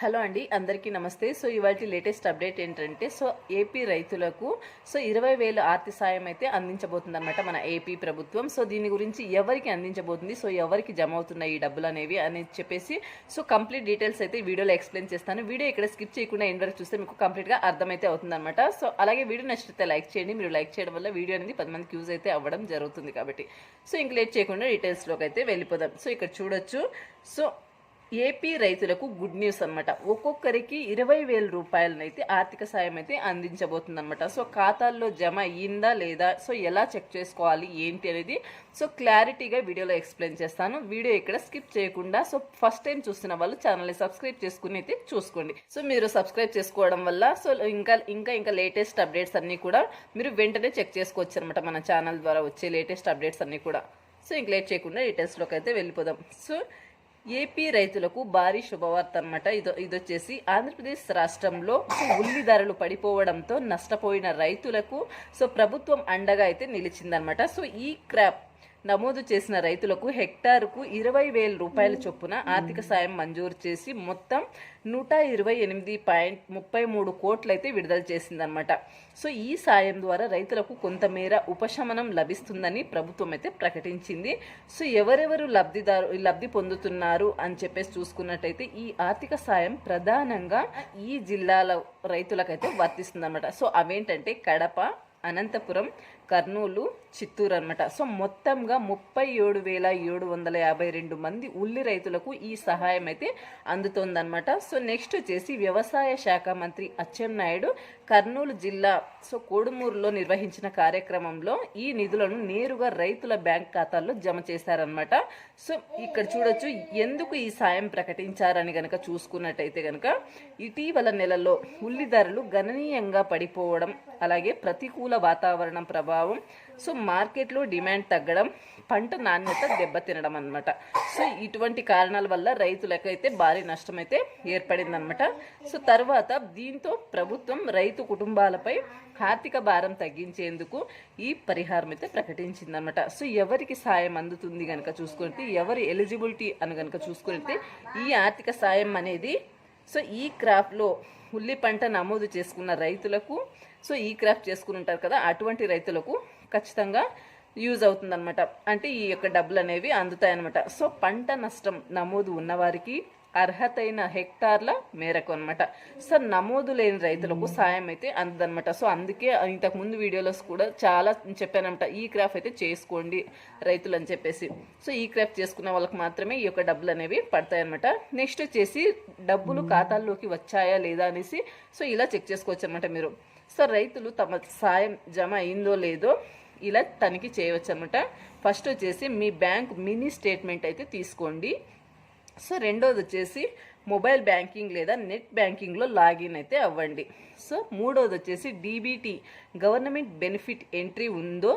Hello అండి అందరికీ నమస్తే. సో ఇవాళ లేటెస్ట్ అప్డేట్ ఏంటంటే సో ఏపీ రైతులకు సో ఇరవై వేల ఆర్థిక సాయం అయితే అందించబోతుందన్నమాట మన ఏపీ ప్రభుత్వం. సో దీని గురించి ఎవరికి అందించబోతుంది సో ఎవరికి జమ అవుతున్నాయి ఈ డబ్బులు అనేవి అని చెప్పేసి సో కంప్లీట్ డీటెయిల్స్ అయితే వీడియోలో ఎక్స్ప్లెయిన్ చేస్తాను. వీడియో ఇక్కడ స్కిప్ చేయకుండా ఎండ్ వరకు చూస్తే మీకు కంప్లీట్గా అర్థమైతే అవుతుందన్నమాట. సో అలాగే వీడియో నచ్చితే లైక్ చేయండి. మీరు లైక్ చేయడం వల్ల వీడియో అనేది పది మందికి యూజ్ అయితే అవ్వడం జరుగుతుంది కాబట్టి. సో ఇంక లేట్ చేయకుండా డీటెయిల్స్లోకి అయితే వెళ్ళిపోదాం. సో ఇక్కడ చూడొచ్చు. సో ఏపీ రైతులకు గుడ్ న్యూస్ అనమాట ఒక్కొక్కరికి ఇరవై వేల రూపాయలనైతే ఆర్థిక సాయం అయితే అందించబోతుంది అనమాట సో ఖాతాల్లో జమ అయ్యిందా లేదా? సో ఎలా చెక్ చేసుకోవాలి? ఏంటి అనేది? సో క్లారిటీగా వీడియోలో ఎక్స్ప్లెయిన్ చేస్తాను. వీడియో ఇక్కడ స్కిప్ చేయకుండా సో ఫస్ట్ టైం చూస్తున్న వాళ్ళు ఛానల్ని సబ్స్క్రైబ్ చేసుకుని అయితే చూసుకోండి. సో మీరు సబ్స్క్రైబ్ చేసుకోవడం వల్ల సో ఇంకా ఇంకా ఇంకా లేటెస్ట్ అప్డేట్స్ అన్నీ కూడా మీరు వెంటనే చెక్ చేసుకోవచ్చు అనమాట మన ఛానల్ ద్వారా వచ్చే లేటెస్ట్ అప్డేట్స్ అన్నీ కూడా. సో ఇంక లేట్ చేయకుండా డీటెయిల్స్లోకి అయితే వెళ్ళిపోదాం. సో ఏపీ రైతులకు భారీ శుభవార్త అనమాట ఇది ఇదొచ్చేసి ఆంధ్రప్రదేశ్ రాష్ట్రంలో ఉల్లి ధరలు పడిపోవడంతో నష్టపోయిన రైతులకు సో ప్రభుత్వం అండగా అయితే నిలిచిందనమాట సో ఈ క్రాప్ నమోదు చేసిన రైతులకు హెక్టారుకు ఇరవై వేల రూపాయల చొప్పున ఆర్థిక సాయం మంజూరు చేసి మొత్తం నూట ఇరవై ఎనిమిది పాయింట్ ముప్పై మూడు కోట్లయితే విడుదల చేసిందనమాట సో ఈ సాయం ద్వారా రైతులకు కొంతమేర ఉపశమనం లభిస్తుందని ప్రభుత్వం అయితే ప్రకటించింది. సో ఎవరెవరు లబ్ధిదారు లబ్ధి పొందుతున్నారు అని చెప్పేసి చూసుకున్నట్టయితే ఈ ఆర్థిక సాయం ప్రధానంగా ఈ జిల్లాల రైతులకైతే వర్తిస్తుంది సో అవేంటంటే కడప అనంతపురం కర్నూలు చిత్తూరు అనమాట సో మొత్తంగా ముప్పై ఏడు వేల ఏడు వందల యాభై రెండు మంది ఉల్లి రైతులకు ఈ సహాయం అయితే అందుతోందనమాట సో నెక్స్ట్ వచ్చేసి వ్యవసాయ శాఖ మంత్రి అచ్చెన్నాయుడు కర్నూలు జిల్లా సో కోడుమూరులో నిర్వహించిన కార్యక్రమంలో ఈ నిధులను నేరుగా రైతుల బ్యాంక్ ఖాతాల్లో జమ చేశారనమాట సో ఇక్కడ చూడొచ్చు ఎందుకు ఈ సాయం ప్రకటించారని గనక చూసుకున్నట్టయితే గనక ఇటీవల నెలలో ఉల్లి ధరలు గణనీయంగా పడిపోవడం అలాగే ప్రతికూల వాతావరణం ప్రభావం సో మార్కెట్లో డిమాండ్ తగ్గడం పంట నాణ్యత దెబ్బతినడం అనమాట సో ఇటువంటి కారణాల వల్ల రైతులకైతే భారీ నష్టం అయితే ఏర్పడిందనమాట సో తర్వాత దీంతో ప్రభుత్వం రైతు కుటుంబాలపై ఆర్థిక భారం తగ్గించేందుకు ఈ పరిహారం అయితే ప్రకటించిందనమాట సో ఎవరికి సాయం అందుతుంది కనుక చూసుకుంటే ఎవరి ఎలిజిబిలిటీ అని కనుక చూసుకుంటే ఈ ఆర్థిక సాయం అనేది సో ఈ క్రాప్లో ఉల్లి పంట నమోదు చేసుకున్న రైతులకు సో ఈ క్రాఫ్ట్ చేసుకుని ఉంటారు కదా అటువంటి రైతులకు ఖచ్చితంగా యూజ్ అవుతుందన్నమాట. అంటే ఈ యొక్క డబ్బులు అనేవి అందుతాయన్నమాట. సో పంట నష్టం నమోదు ఉన్నవారికి అర్హతైన హెక్టార్ల మేరకు అనమాట సో నమోదు లేని రైతులకు సాయం అయితే అందదనమాట సో అందుకే ఇంతకు ముందు వీడియోలో కూడా చాలా చెప్పానమాట ఈ క్రాఫ్ అయితే చేసుకోండి రైతులు అని చెప్పేసి. సో ఈ క్రాఫ్ చేసుకున్న వాళ్ళకి మాత్రమే ఈ యొక్క డబ్బులు అనేవి పడతాయన్నమాట. నెక్స్ట్ వచ్చేసి డబ్బులు ఖాతాల్లోకి వచ్చాయా లేదా అనేసి సో ఇలా చెక్ చేసుకోవచ్చు అనమాట మీరు. సో రైతులు తమ సాయం జమ అయిందో లేదో ఇలా తనిఖీ చేయవచ్చు అనమాట ఫస్ట్ వచ్చేసి మీ బ్యాంక్ మినీ స్టేట్మెంట్ అయితే తీసుకోండి. సో రెండోది వచ్చేసి మొబైల్ బ్యాంకింగ్ లేదా నెట్ బ్యాంకింగ్లో లాగిన్ అయితే అవ్వండి. సో మూడోది వచ్చేసి డీబీటీ గవర్నమెంట్ బెనిఫిట్ ఎంట్రీ ఉందో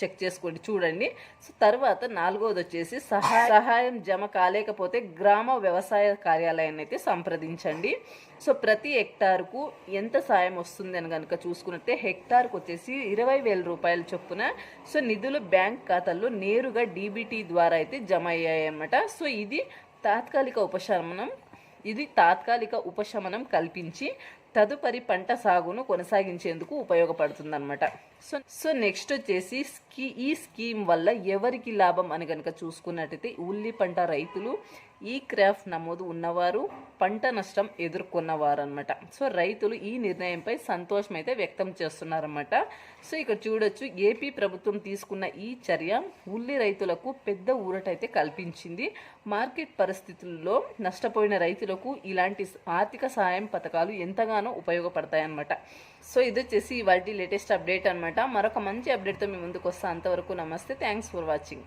చెక్ చేసుకోండి చూడండి. సో తర్వాత నాలుగోది వచ్చేసి సహాయ సహాయం జమ కాలేకపోతే గ్రామ వ్యవసాయ కార్యాలయాన్ని అయితే సంప్రదించండి. సో ప్రతి హెక్టార్కు ఎంత సాయం వస్తుంది అని కనుక చూసుకున్నట్టే హెక్టార్కు వచ్చేసి ఇరవై వేల రూపాయల చొప్పున సో నిధులు బ్యాంక్ ఖాతాల్లో నేరుగా డీబీటీ ద్వారా అయితే జమ అయ్యాయి అన్నమాట సో ఇది తాత్కాలిక ఉపశమనం. ఇది తాత్కాలిక ఉపశమనం కల్పించి తదుపరి పంట సాగును కొనసాగించేందుకు ఉపయోగపడుతుందన్నమాట. సో సో నెక్స్ట్ వచ్చేసి స్కీ ఈ స్కీమ్ వల్ల ఎవరికి లాభం అని కనుక చూసుకున్నట్టయితే ఉల్లి పంట రైతులు ఈ క్రాఫ్ట్ నమోదు ఉన్నవారు పంట నష్టం ఎదుర్కొన్నవారనమాట సో రైతులు ఈ నిర్ణయంపై సంతోషం అయితే వ్యక్తం చేస్తున్నారన్నమాట. సో ఇక్కడ చూడొచ్చు ఏపీ ప్రభుత్వం తీసుకున్న ఈ చర్య ఉల్లి రైతులకు పెద్ద ఊరటైతే కల్పించింది. మార్కెట్ పరిస్థితుల్లో నష్టపోయిన రైతులకు ఇలాంటి ఆర్థిక సహాయం పథకాలు ఎంతగానో ఉపయోగపడతాయన్నమాట. సో ఇది వచ్చేసి వాటి లేటెస్ట్ అప్డేట్ అనమాట మరొక మంచి అప్డేట్తో మీ ముందుకు వస్తా అంతవరకు నమస్తే. Thanks for watching.